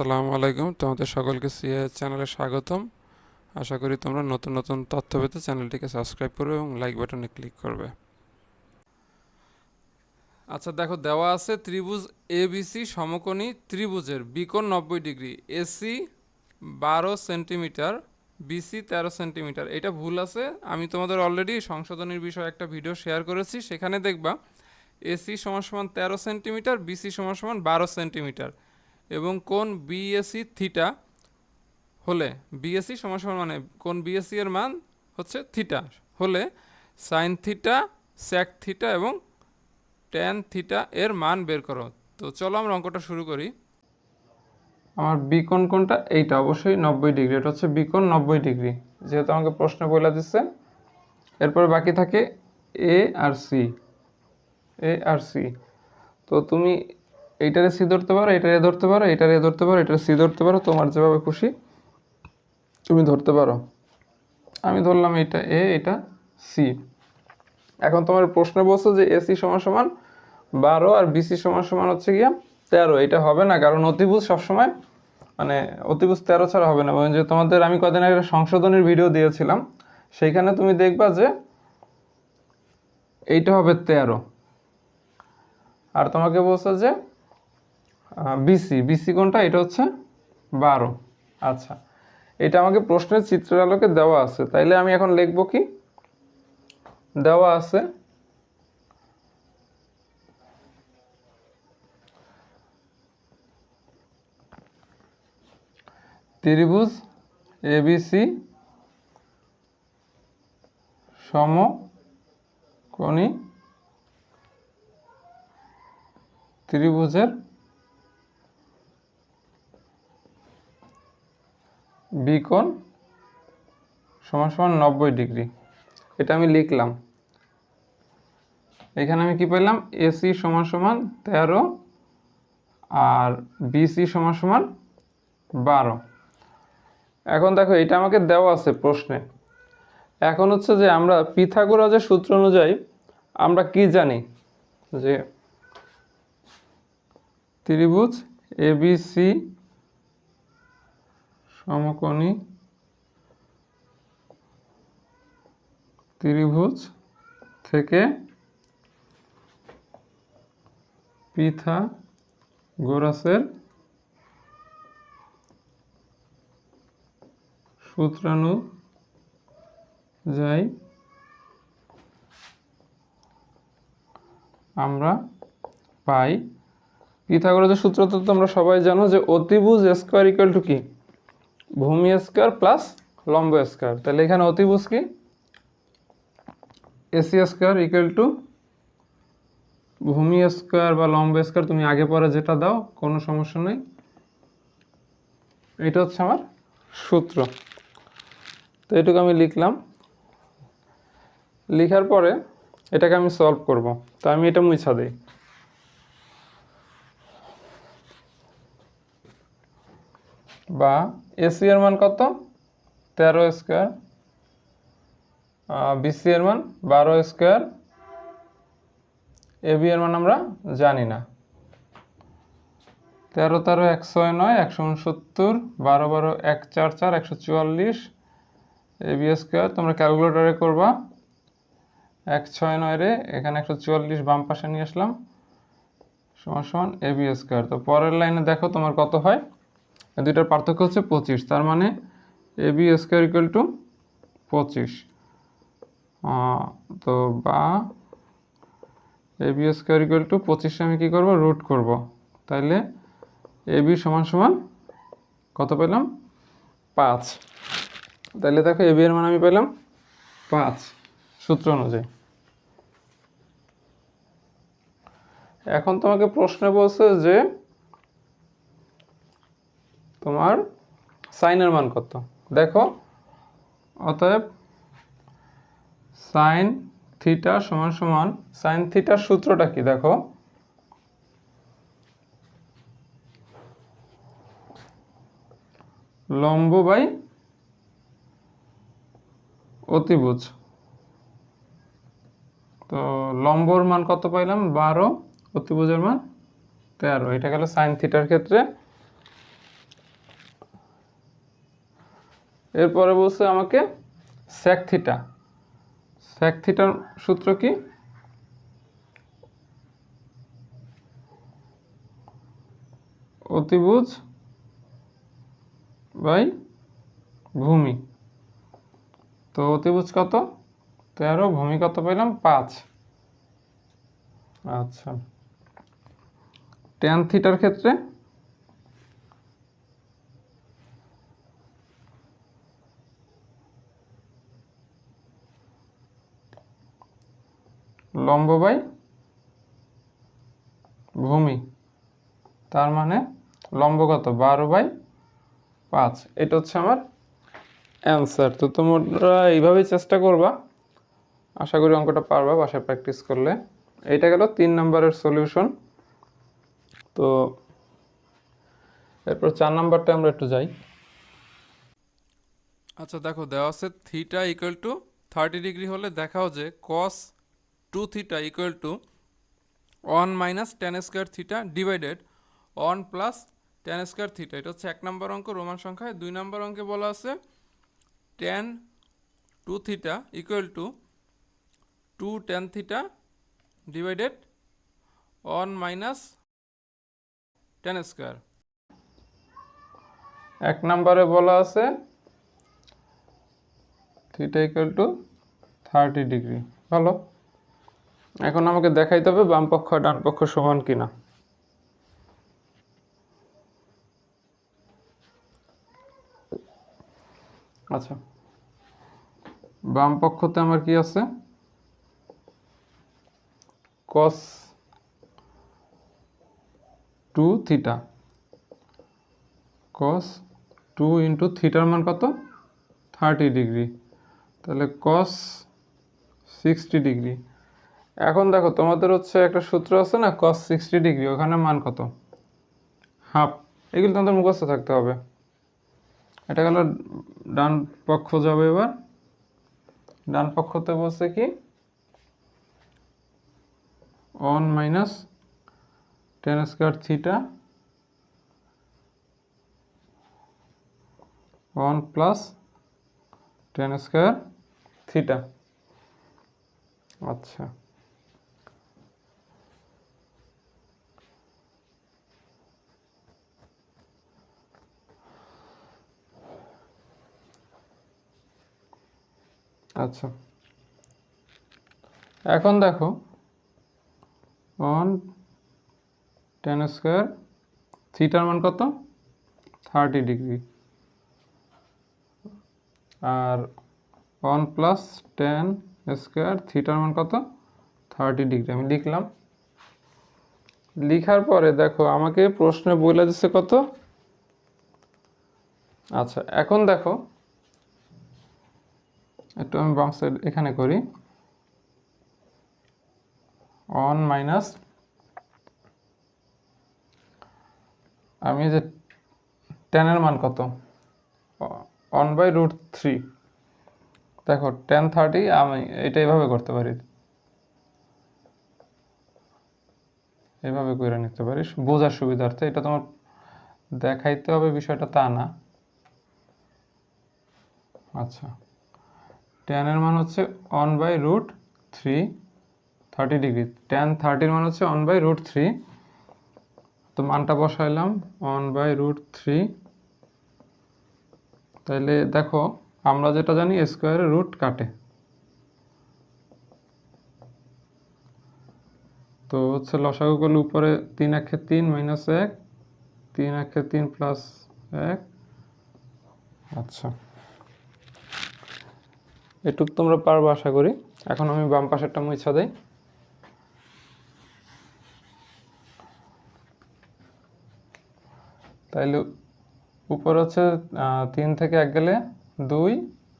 আসসালামু আলাইকুম। তোমাদের সকলকে সিএ চ্যানেলে স্বাগতম। আশা করি তোমরা নতুন নতুন তথ্য পেতে চ্যানেলটিকে সাবস্ক্রাইব করবে এবং লাইক বাটনে ক্লিক করবে। আচ্ছা দেখো, দেওয়া আছে ত্রিভুজ এবিসি সমকোণী ত্রিভুজের বিকোণ নব্বই ডিগ্রি। এসি বারো সেন্টিমিটার, বিসি তেরো সেন্টিমিটার। এটা ভুল আছে। আমি তোমাদের অলরেডি সংশোধনীর বিষয়ে একটা ভিডিও শেয়ার করেছি। সেখানে দেখবা এসি সমান সমান তেরো সেন্টিমিটার, বিসি সমান সমান বারো সেন্টিমিটার। এবং কোন বিএসি থিটা হলে বিএসি সমান সমান মানে কোন বিএসসি এর মান হচ্ছে থিটা হলে সাইন থিটা স্যাক থিটা এবং ট্যান থিটা এর মান বের করো। তো চলো আমরা অঙ্কটা শুরু করি। আমার বিকোণ কোনটা? এইটা অবশ্যই নব্বই ডিগ্রি, এটা হচ্ছে বিকোণ নব্বই ডিগ্রি। যেহেতু আমাকে প্রশ্ন বলে দিচ্ছে এরপর বাকি থাকে এ আর সি এ আর সি তো তুমি এইটারে সি ধরতে পারো এটারে ধরতে পারো এটারে ধরতে পারো এটারে সি ধরতে পারো, তোমার যেভাবে খুশি তুমি ধরতে পারো। আমি ধরলাম এটা এ এটা সি। এখন তোমার প্রশ্ন বলছো যে এসি সমান সমান বারো আর বিসি সমান সমান হচ্ছে গিয়া তেরো। এটা হবে না, কারণ অতিভুজ সবসময় মানে অতিভুজ তেরো ছাড়া হবে না। যে তোমাদের আমি কদিন আগে সংশোধনের ভিডিও দিয়েছিলাম, সেইখানে তুমি দেখবা যে এইটা হবে তেরো। আর তোমাকে বলছো যে বিসি বিসি কোনটা? এটা হচ্ছে বারো। আচ্ছা। এটা আমাকে প্রশ্নের চিত্রের আলোকে দেওয়া আছে। তাইলে আমি এখন লিখব কি? দেওয়া আছে ত্রিভুজ এবিসি সমকোণী ত্রিভুজের বিকোণ সমান সমান নব্বই ডিগ্রি। এটা আমি লিখলাম। এখানে আমি কি পেলাম? এসি সমান সমান তেরো আর বিসি সমান সমান বারো। এখন দেখো, এটা আমাকে দেওয়া আছে প্রশ্নে। এখন হচ্ছে যে আমরা পিথাগোরাজের সূত্র অনুযায়ী আমরা কি জানি? যে ত্রিভুজ এবিসি সমকোণী ত্রিভুজ থেকে পিথাগোরাসের সূত্রানুযায়ী আমরা পাই। পিথাগোরাসের সূত্র তো তোমরা সবাই জানো যে অতিভুজ স্কোয়ার ইকুয়াল টু কি? ভূমি স্কোয়ার প্লাস লম্ব স্কোয়ার। তাহলে এখানে অতিভুজ কি? এসি স্কোয়ার ইকুয়াল টু ভূমি স্কোয়ার বা লম্ব স্কোয়ার, তুমি আগে পরে যেটা দাও, কোনো সমস্যা নেই। এটা হচ্ছে আমার সূত্র। তো এটুকু আমি লিখলাম। লিখার পরে এটাকে আমি সলভ করব। তো আমি এটা মুছা দিই। বা এসি এর মান কত? তেরো স্কোয়ার। বিসি এর মান বারো স্কোয়ার। এবি এর মান আমরা জানি না। তেরো তেরো একশো নয়, একশো উনসত্তর, বারো বারো এক চার চার, একশো চুয়াল্লিশ। এবি স্কোয়ার, তোমরা ক্যালকুলেটারে করবা। এক ছয় নয় রে, এখানে একশো চুয়াল্লিশ বাম পাশে নিয়ে আসলাম। সমান সমান এবি স্কোয়ার। তো পরের লাইনে দেখো তোমার কত হয়? দুইটার পার্থক্য হচ্ছে পঁচিশ, তার মানে A B square equal to পঁচিশ। তো বা A B square equal to পঁচিশে আমি কী করব? রুট করব। তাইলে এ বি সমান সমান কত পেলাম? পাঁচ। তাইলে দেখো এ বি এর মান আমি পেলাম পাঁচ সূত্র অনুযায়ী। এখন তোমাকে প্রশ্ন বলছে যে তোমার সাইনের মান কত? দেখো, অতএব সাইন থিটা সমান সমান, সাইন থিটার সূত্রটা কি? দেখো, লম্ব বাই অতিভুজ। তো লম্বর মান কত পাইলাম? বারো, অতিভুজের মান তেরো। এটা গেল সাইন থিটার ক্ষেত্রে। এরপরে বলছে আমাকে স্যাক থিটা স্যাক থিটার সূত্র কি? অতিভুজ বাই ভূমি। তো অতিভুজ কত? তেরো, ভূমি কত পেলাম? পাঁচ। আচ্ছা। টেন থিটার ক্ষেত্রে লম্ব বাই ভূমি। তার মানে লম্ব কত? বারো বাই পাঁচ। এটা হচ্ছে আমার অ্যান্সার তো তোমরা এইভাবেই চেষ্টা করবা। আশা করি অঙ্কটা পারবা বাসায় প্র্যাকটিস করলে। এইটা গেল তিন নম্বরের সলিউশন তো এরপর চার নাম্বারটা আমরা একটু যাই। আচ্ছা দেখো দেওয়া আছে theta equal to thirty degree হলে দেখাও যে cos two theta equal to one minus tan square theta divided one plus tan square theta এটা হচ্ছে এক নম্বর অঙ্ক, রোমান সংখ্যায় দুই নম্বর অঙ্কে বলা আছে। Tan two theta equal to two tan theta divided one minus tan square এক নম্বরে বলা আছে theta equal to thirty degree ভালো? এখন আমাকে দেখাইতে হবে বাম পক্ষ, ডান পক্ষ সমান কিনা। আচ্ছা। বাম পক্ষতে আমার কি আছে? Cos two theta cos two into থিটার মান কত? থার্টি ডিগ্রি তাহলে কস সিক্সটি ডিগ্রি এখন দেখো, তোমাদের হচ্ছে একটা সূত্র আছে না কস সিক্সটি ডিগ্রি ওখানে মান কত? হাফ এগুলো তোমাদের মুখস্থ থাকতে হবে। এটা গেল ডান পক্ষ যাবে এবার। ডান পক্ষতে বলছে কি? One minus tan square theta one plus tan square theta আচ্ছা। আচ্ছা। এখন দেখো ওয়ান টেন স্কোয়ার থিটার মান কত? থার্টি ডিগ্রি আর ওয়ান প্লাস টেন স্কোয়ার থিটার মান কত? থার্টি ডিগ্রি আমি লিখলাম। লিখার পরে দেখো, আমাকে প্রশ্নে বলে দিচ্ছে কত? আচ্ছা এখন দেখো একটু আমি বাম সাইড এখানে করি। ওয়ান মাইনাস আমি যে টেনের মান কত? ওয়ান বাই রুট থ্রি দেখো টেন থার্টি আমি এটা এভাবে করতে পারি। এভাবে করে নিতে পারিস। বোঝার সুবিধার্থে এটা তোমার দেখাইতে হবে বিষয়টা তা না। আচ্ছা। টেনের মান হচ্ছে one by root three thirty degree ten থার্টির মান হচ্ছে ওয়ান বাই রুট থ্রি তো মানটা বসাইলাম ওয়ান বাই রুট থ্রি তাহলে দেখো, আমরা যেটা জানি স্কোয়ারে রুট কাটে। তো হচ্ছে লসাগু করলে উপরে তিন একে তিন মাইনাস এক, তিন একে তিন প্লাস এক। আচ্ছা। এটুক তোমরা পারব আশা করি। এখন আমি বাম পাশেরটা মুছা দেই। তাইলে উপর হচ্ছে তিন থেকে এক গেলে দুই,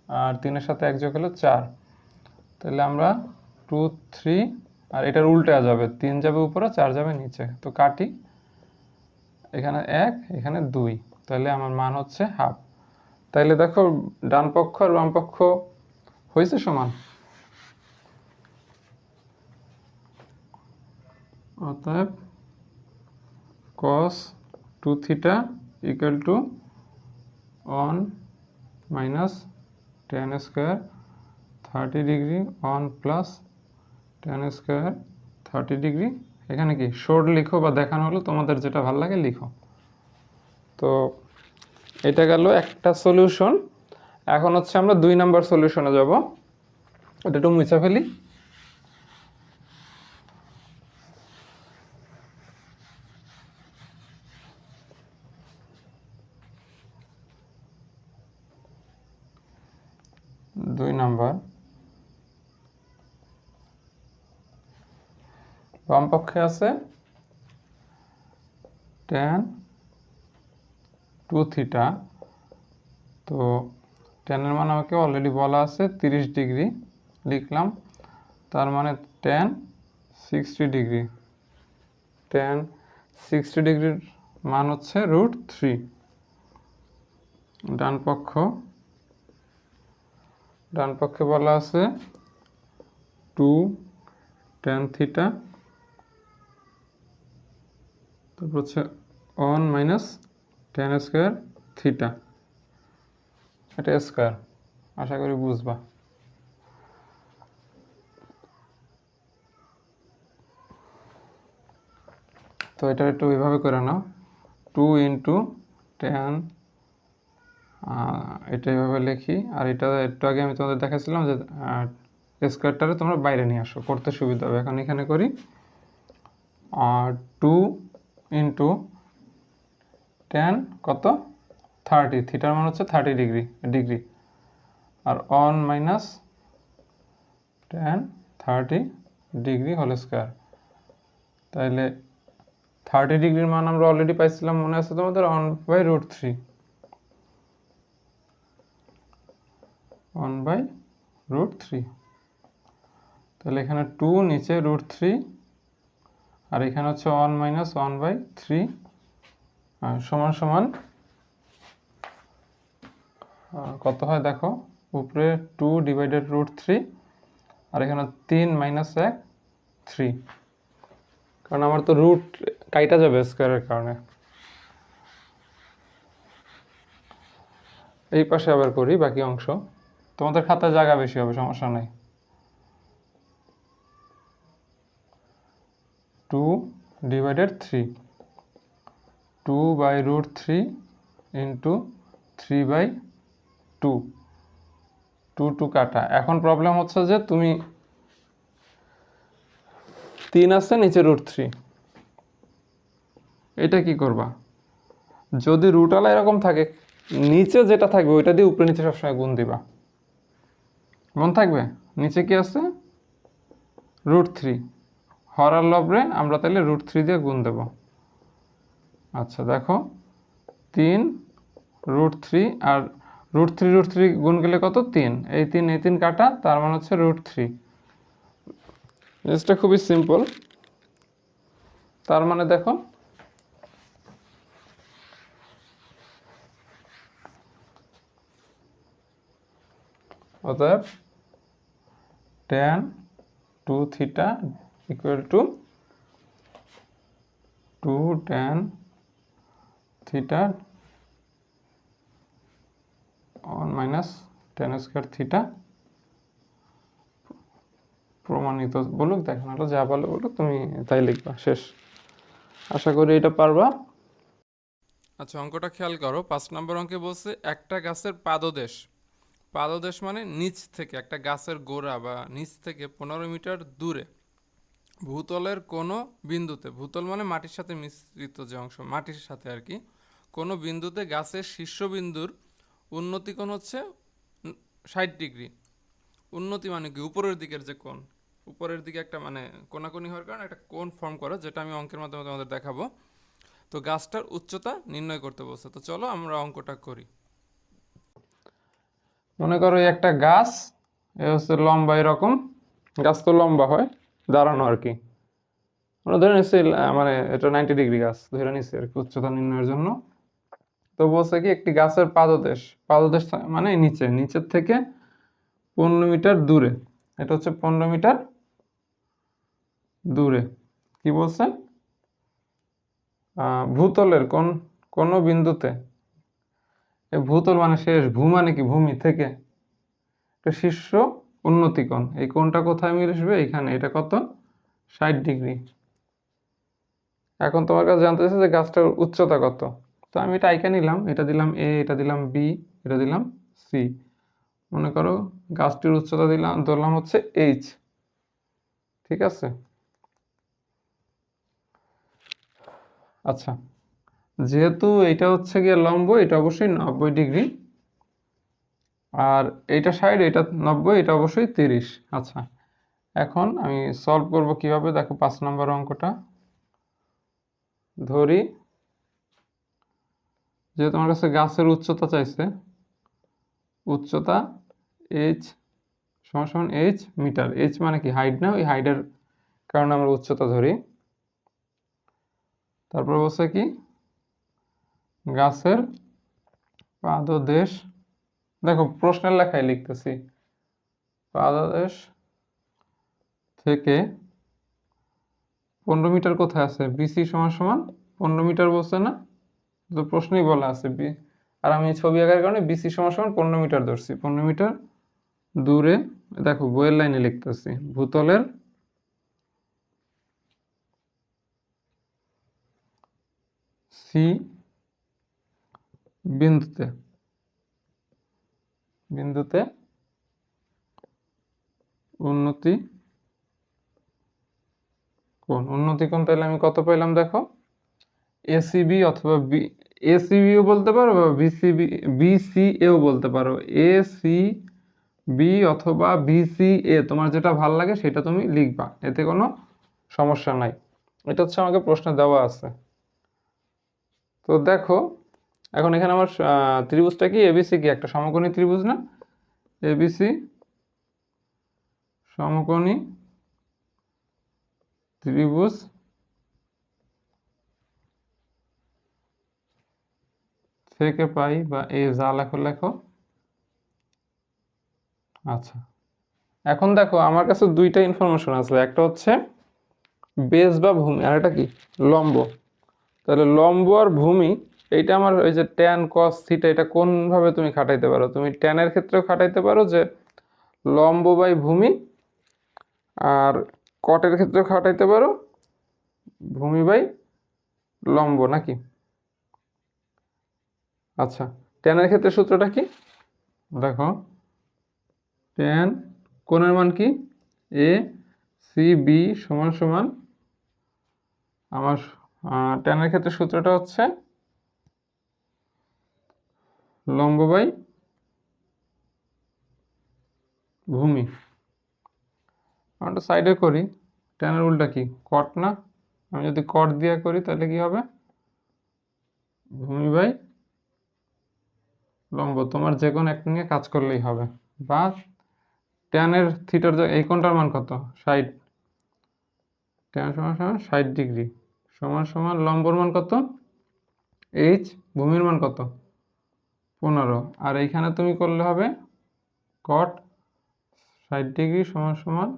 আর তিনের সাথে এক যোগ হলো চার। তাহলে আমরা টু, থ্রি, আর এটার উল্টে যাবে। তিন যাবে উপরে, চার যাবে নিচে। তো কাটি। এখানে এক, এখানে দুই। তাহলে আমার মান হচ্ছে হাফ। তাইলে দেখো, ডান পক্ষ আর বাম পক্ষ হয়েছে সমান? অতএব cos two theta equal to one minus tan square thirty degree one plus tan square thirty degree এখানে কি শর্ট লিখো বা দেখানো হলো? তোমাদের যেটা ভালো লাগে লিখো। তো এটা গেল একটা সলিউশন এখন হচ্ছে আমরা দুই নাম্বার সলিউশনে যাব। এটা একটু মুছে ফেলি। দুই নাম্বার। বাম পক্ষে আছে টেন টু থিটা তো টেনের মান আমাকে অলরেডি বলা আছে, তিরিশ ডিগ্রি লিখলাম। তার মানে tan sixty degree. Tan sixty ডিগ্রির মান হচ্ছে রুট থ্রি। ডান পক্ষ। ডান পক্ষে বলা আছে টু টেন থিটা। তারপর হচ্ছে one minus tan square theta. এটা স্কোয়ার আশা করি বুঝবা। তো এটা একটু এইভাবে করে নাও টু ইন্টু টেন এটা এইভাবে লিখি। আর এটা একটু আগে আমি তোমাদের দেখাচ্ছিলাম যে স্কোয়ারটারে তোমরা বাইরে নিয়ে আসো, করতে সুবিধা হবে। এখন এখানে করি আর টু ইন্টু টেন কত? থার্টি থিটার মান হচ্ছে থার্টি ডিগ্রি ডিগ্রি আর one minus tan thirty degree whole square তাইলে থার্টি ডিগ্রির মান আমরা অলরেডি পাইছিলাম, মনে আছে তোমাদের? One by root three one by root three তাহলে এখানে টু নিচে রুট থ্রি আর এখানে হচ্ছে one minus one by three সমান সমান কত হয় দেখো? উপরে টু ডিভাইডেড রুট থ্রি আর এখানে তিন মাইনাস এক থ্রি কারণ আমার তো রুট কাইটা যাবে স্কোয়ারের কারণে। এই পাশে আবার করি বাকি অংশ। তোমাদের খাতায় জায়গা বেশি হবে, সমস্যা নাই। Two divided three two by root three into three by two two two কাটা। এখন প্রবলেম হচ্ছে যে তুমি তিন আছে নিচে রুট থ্রি এটা কি করবা? যদি রুটালা এরকম থাকে, নিচে যেটা থাকবে ওইটা দিয়ে উপরে নিচে সবসময় গুণ দিবা। মন থাকবে? নিচে কি আছে? রুট থ্রি হরার লবরে আমরা তাহলে রুট থ্রি দিয়ে গুণ দেব। আচ্ছা দেখো, তিন রুট থ্রি আর রুট থ্রি রুট থ্রি গুণ গেলে কত? তিন। এই তিন এই তিন কাটা, তার মানে হচ্ছে রুট থ্রি জিনিসটা খুবই সিম্পল তার মানে দেখো অতএব tan two theta equal to two tan theta one minus tan square theta প্রমাণিত বলুক দেখানো হলো যা বলে বলুক, তুমি তাই লিখবা, শেষ। আশা করি এটা পারবা। আচ্ছা অঙ্কটা খেয়াল করো, পাঁচ নম্বর অঙ্কে বলছে একটা গাছের পাদদেশ। পাদদেশ মানে নিচ থেকে, একটা গাছের গোড়া বা নিচ থেকে পনেরো মিটার দূরে। ভূতলের কোনো বিন্দুতে, ভূতল মানে মাটির সাথে মিশ্রিত যে অংশ, মাটির সাথে আর কি, কোনো বিন্দুতে গাছের শীর্ষবিন্দুর উন্নতি কোণ হচ্ছে ষাট ডিগ্রি। উন্নতি মানে কি? উপরের দিকের যে কোণ। উপরের দিকে একটা মানে কোনাকুনি হওয়ার কারণে একটা কোণ ফর্ম করে, যেটা আমি অঙ্কের মাধ্যমে তোমাদের দেখাবো। তো গাছটার উচ্চতা নির্ণয় করতে বলছে। তো চলো আমরা অঙ্কটা করি। মনে করো একটা গাছ, এ হচ্ছে লম্বা এরকম। গাছ তো লম্বা হয়, দাঁড়ানো আর কি। ধরে নিচ্ছি মানে এটা নাইনটি ডিগ্রি গাছ, ধরে নিচ্ছি আর কি, উচ্চতা নির্ণয়ের জন্য। তো বলছে কি একটি গাছের পাদদেশ পাদদেশ মানে নিচে নিচের থেকে পনেরো মিটার দূরে। এটা হচ্ছে পনেরো মিটার দূরে। কি বলছে আহ, ভূতলের কোন কোনো বিন্দুতে। ভূতল মানে শেষ ভূ মানে কি ভূমি থেকে। এটা শীর্ষ উন্নতি কোণ। এই কোণটা কোথায় মিলবে এখানে। এটা কত? ষাট ডিগ্রি। এখন তোমার কাছে জানতে চাইছে যে গাছটার উচ্চতা কত? তো আমি এটা আইকা নিলাম, এটা দিলাম এ এটা দিলাম বি এটা দিলাম সি মনে করো গাছটির উচ্চতা দিলাম, ধরলাম হচ্ছে এইচ ঠিক আছে? আচ্ছা যেহেতু এটা হচ্ছে গিয়ে লম্ব, এটা অবশ্যই নব্বই ডিগ্রি। আর এইটা সাইড এটা নব্বই, এটা অবশ্যই তিরিশ। আচ্ছা এখন আমি সলভ করব কীভাবে? দেখো পাঁচ নম্বর অঙ্কটা। ধরি যেহেতু আমার কাছে গাছের উচ্চতা চাইছে, উচ্চতা এইচ সমান সমান এইচ মিটার। এইচ মানে কি? হাইট না? ওই হাইটের কারণে আমরা উচ্চতা ধরি। তারপর বলছে কি? গাছের পাদদেশ, দেখো প্রশ্নের লেখায় লিখতেছি। পাদদেশ থেকে পনেরো মিটার কোথায় আছে? বিসি সমান সমান পনেরো মিটার বলছে না? তো প্রশ্নেই বলা আছে বি। আর আমি ছবি আঁকার কারণে বিসি সমান সমান পনেরো মিটার ধরছি। পনেরো মিটার দূরে, দেখো বইয়ের লাইনে লিখতেছি, ভূতলের সি বিন্দুতে বিন্দুতে উন্নতি কোন উন্নতি কোন তাহলে আমি কত পাইলাম দেখো? এসিবি অথবা বি এসিবিও বলতে পারো বা বিসিবি বিসিএও বলতে পারো। এসি বি অথবা বিসিএ তোমার যেটা ভালো লাগে সেটা তুমি লিখবা, এতে কোনো সমস্যা নাই। এটা হচ্ছে আমাকে প্রশ্ন দেওয়া আছে। তো দেখো, এখন এখানে আমার ত্রিভুজটা কি? এবিসি কি? একটা সমকোণী ত্রিভুজ না? এবিসি সমকোণী ত্রিভুজ। থেকে পাই বা এই যা লেখো লেখো। আচ্ছা। এখন দেখো, আমার কাছে দুইটা ইনফরমেশন আছে। একটা হচ্ছে বেস বা ভূমি, আর একটা কি? লম্ব। তাহলে লম্ব আর ভূমি, এইটা আমার ওই যে ট্যান কস থিটা এটা কোনভাবে তুমি খাটাইতে পারো? তুমি ট্যানের ক্ষেত্রেও খাটাইতে পারো যে লম্ব বাই ভূমি, আর কটের ক্ষেত্রেও খাটাইতে পারো ভূমি বাই লম্ব, নাকি? আচ্ছা ট্যানের ক্ষেত্রে সূত্রটা কি? দেখো ট্যান কোণের মান কি? এ সি বি সমান সমান আমার ট্যানের ক্ষেত্রে সূত্রটা হচ্ছে লম্ব বাই ভূমি। আমরা সাইডে করি ট্যানের উল্টা কি? কট না? আমি যদি কট দিয়ে করি তাহলে কি হবে? ভূমি বাই লম্ব, তোমার যে কোনো একটা নিয়ে কাজ করলেই হবে। বা ট্যানের থিটার এই কোণটার মান কত? ষাট। ট্যান সমান সমান ষাট ডিগ্রি। সমান সমান লম্বর মান কত? এইচ ভূমির মান কত? পনেরো। আর এইখানে তুমি করলে হবে কট ষাট ডিগ্রি সমান সমান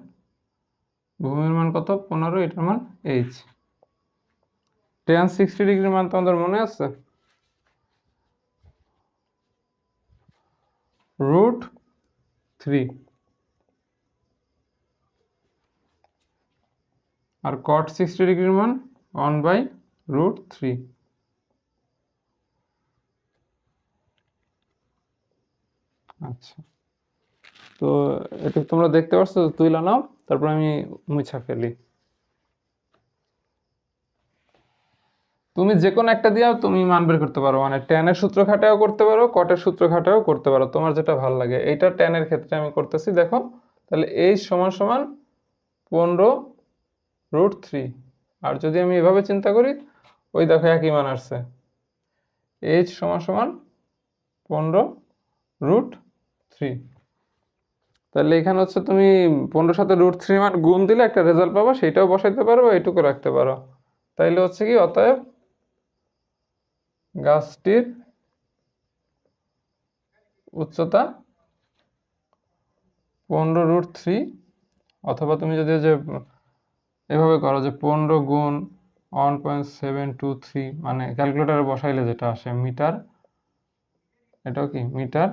ভূমির মান কত? পনেরো, এটার মান এইচ ট্যান সিক্সটি ডিগ্রির মান তোমাদের মনে আছে রুট থ্রি। আর কট সিক্সটি ডিগ্রির মান ওয়ান বাই রুট থ্রি আচ্ছা। তো এটা তোমরা দেখতে পাচ্ছ তুই নাও তারপর আমি মুছা ফেলি। তুমি যে কোনো একটা দিয়ে তুমি মান বের করতে পারো। মানে ট্যানের সূত্র খাটাও করতে পারো কটের সূত্র খাটাও করতে পারো। তোমার যেটা ভালো লাগে। এইটা ট্যানের ক্ষেত্রে আমি করতেছি, দেখো। তাহলে এইচ সমান সমান পনেরো রুট থ্রি আর যদি আমি এভাবে চিন্তা করি, ওই দেখো একই মান আসছে। এইচ সমান সমান পনেরো রুট থ্রি তাহলে এখানে হচ্ছে তুমি পনেরোর সাথে রুট থ্রি মান গুণ দিলে একটা রেজাল্ট পাবো, সেটাও বসাইতে পারো এইটুকু রাখতে পারো। তাইলে হচ্ছে কি, অতএব গাছটির উচ্চতা পনেরো রুট থ্রি অথবা তুমি যদি যে এভাবে করো যে পনেরো গুণ one point seven two three মানে ক্যালকুলেটারে বসাইলে যেটা আসে মিটার, এটাও কি? মিটার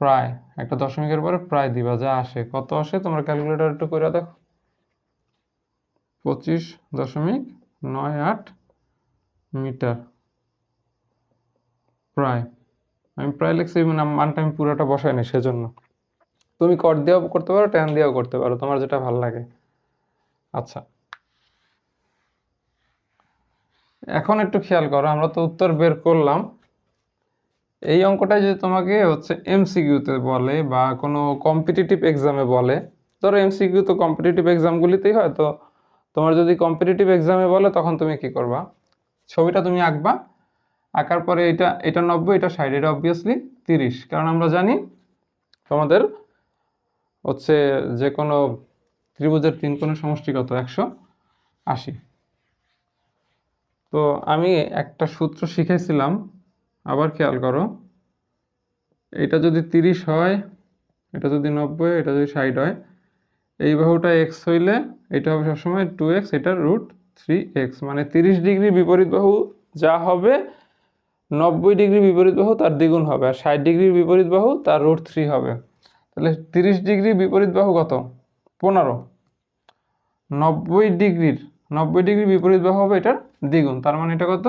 প্রায়, একটা দশমিকের পরে প্রায় দিবা, যা আসে। কত আসে? তোমরা ক্যালকুলেটর একটু করে দেখো। পঁচিশ দশমিক নয় আট মিটার প্রায়। আমি প্রায় লিখছি মানে মানটা আমি পুরোটা বসাই নি সেজন্য। তুমি কর দিয়েও করতে পারো ট্যান দিয়েও করতে পারো, তোমার যেটা ভালো লাগে। আচ্ছা। এখন একটু খেয়াল করো, আমরা তো উত্তর বের করলাম। এই অঙ্কটা যদি তোমাকে হচ্ছে এমসিকিউতে বলে বা কোনো কম্পিটিটিভ এক্সামে বলে, ধরো এমসিকিউ তো কম্পিটিটিভ এক্সামগুলিতেই হয়, তো তোমার যদি কম্পিটিটিভ এক্সামে বলে, তখন তুমি কি করবা? ছবিটা তুমি আঁকবা। আঁকার পরে এটা এটা নব্বই, এটা ষাট, এটা অবভিয়াসলি তিরিশ। কারণ আমরা জানি তোমাদের হচ্ছে যে কোনো ত্রিভুজের তিন কোণের সমষ্টি কত একশো আশি। তো আমি একটা সূত্র শিখেছিলাম আবার খেয়াল করো। এটা যদি তিরিশ হয়, এটা যদি নব্বই, এটা যদি ষাট হয়, এই বাহুটা এক্স হইলে এটা হবে সবসময় টু এক্স এটা রুট থ্রি এক্স মানে তিরিশ ডিগ্রি বিপরীত বাহু যা হবে নব্বই ডিগ্রি বিপরীত বাহু তার দ্বিগুণ হবে আর ষাট ডিগ্রির বিপরীত বাহু তার রুট থ্রি হবে। তাহলে তিরিশ ডিগ্রি বিপরীত বাহু কত? পনেরো। নব্বই ডিগ্রির, নব্বই ডিগ্রি বিপরীত বাহু হবে এটার দ্বিগুণ, তার মানে এটা কত?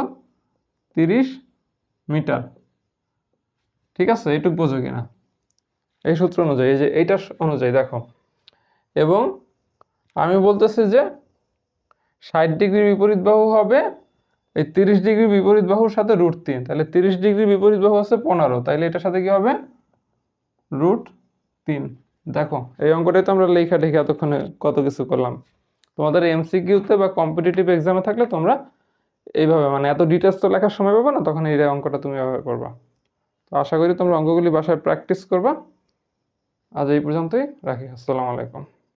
তিরিশ মিটার। ঠিক আছে? এইটুক বোঝো কিনা? এই সূত্র অনুযায়ী, এই যে এইটার অনুযায়ী, দেখো। এবং আমি বলতেছি যে ষাট ডিগ্রি বিপরীত বাহু হবে, এই তিরিশ ডিগ্রি বিপরীত বাহুর সাথে রুট তিন। তাহলে তিরিশ ডিগ্রি বিপরীত বাহু আছে পনেরো। তাহলে এটার সাথে কি হবে? রুট তিন। দেখো, এই অঙ্কটাই তো আমরা লেখা ঠেকে এতক্ষণে কত কিছু করলাম। তোমাদের এমসিকিউতে বা কম্পিটিটিভ এক্সামে থাকলে তোমরা এইভাবে মানে এত ডিটেলস তো লেখার সময় পাবে না, তখন এই অঙ্কটা তুমি ব্যবহার করবা। তো আশা করি তোমরা অঙ্কগুলি বাসায় প্র্যাকটিস করবা। আজ এই পর্যন্তই রাখি। আসসালামু আলাইকুম।